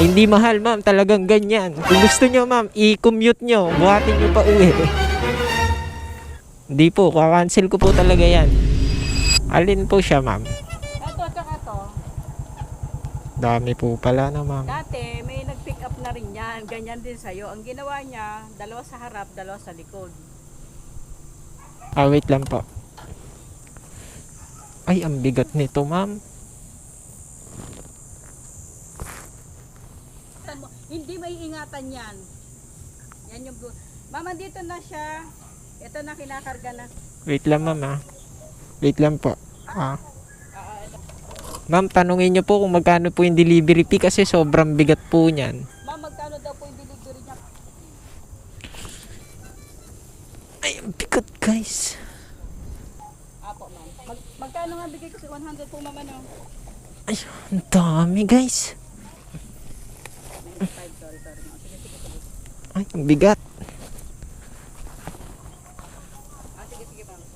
Hindi mahal, ma'am. Talagang ganyan. Kung gusto nyo, ma'am, i-commute nyo. Buhatin nyo pa uwi. Hindi po, kakancel ko po talaga yan. Alin po siya, ma'am? Ito, tsaka to. Dami po pala na, ma'am. Dati, may nag-pick up na rin yan. Ganyan din sa'yo. Ang ginawa niya, dalawa sa harap, dalawa sa likod. Ah, wait lang po. Ay, ang bigat nito, ma'am. Tingnan mo, Hindi may ingatan yan. Yan yung... Mama, dito na siya. Ito na kinakarga na. Wait lang, ma'am, ah. Wait lang po. Ah. Ah. Ma'am, tanungin nyo po kung magkano po yung delivery fee kasi sobrang bigat po niyan. Ma'am, magkano daw po yung delivery niya? Ay, ang bigat, guys. Apo, ma'am. Mag, magkano nga bigay ko sa 100 po, mama, no? Ay, ang dami, guys. 95, sorry, sorry. ma'am. Sige, sige, sige. Ay, ang bigat.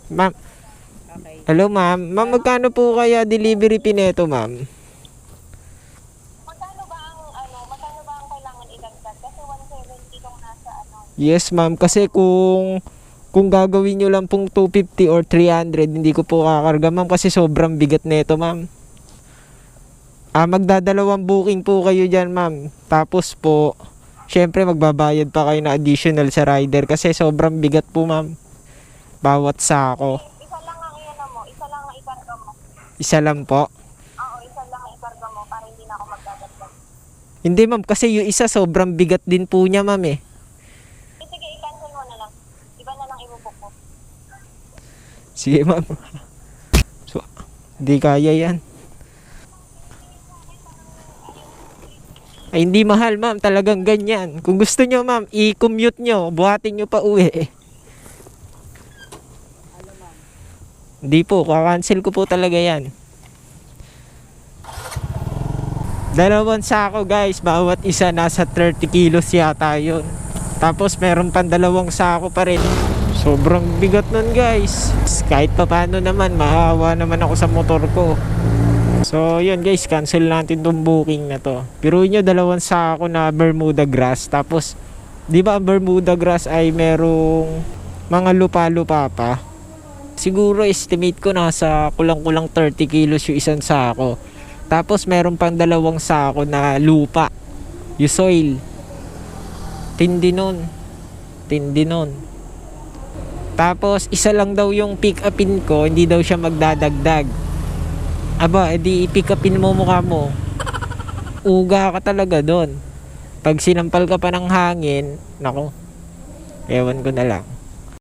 Ma'am. Okay. hello, ma'am. Ma'am, magkano po kaya delivery nito, ma'am? Magkano ba ang ano, magkano ba ang kailangan idagdag? Kasi 170 tong nasa ano. Yes, ma'am. Kasi kung kung gagawin nyo lang pong 250 or 300, hindi ko po kakarga, ma'am. Kasi sobrang bigat nito, ma'am. Ah, magdadalawang booking po kayo dyan, ma'am. Tapos po, syempre magbabayad pa kayo na additional sa rider kasi sobrang bigat po, ma'am. Bawat sako. Isa lang ang iyan mo, isa lang ang ikarga mo. Isa lang po. Oo, isa lang ang ikarga mo para hindi na ako magdadagdag. Hindi, ma'am. Kasi yung isa sobrang bigat din po niya, ma'am, eh. Eh, sige, i-cancel mo na lang. Iba na lang ibubok ko. Sige, ma'am. So, hindi kaya yan. Ay, hindi mahal, ma'am. Talagang ganyan. Kung gusto nyo, ma'am, i-commute nyo. Buhatin nyo pa uwi. Hindi po. Kakancel ko po talaga yan. Dalawang sako, guys. Bawat isa nasa 30 kilos yata yun. Tapos, meron pang dalawang sako pa rin. Sobrang bigat nun, guys. Kahit pa paano naman, mahawa naman ako sa motor ko. So, yun guys, cancel natin tong booking na to. Pero nyo, dalawang sako na Bermuda grass. Tapos, di ba Bermuda grass ay merong mga lupa-lupa pa? Siguro estimate ko nasa kulang-kulang 30 kilos yung isang sako. Tapos meron pang dalawang sako na lupa. Yung soil. Tindi nun. Tindi nun. Tapos isa lang daw yung pick upin ko, hindi daw siya magdadagdag. Aba, edi i-pick upin mo mukha mo. Uga ka talaga doon. Pag sinampal ka pa ng hangin, nako, ewan ko na lang.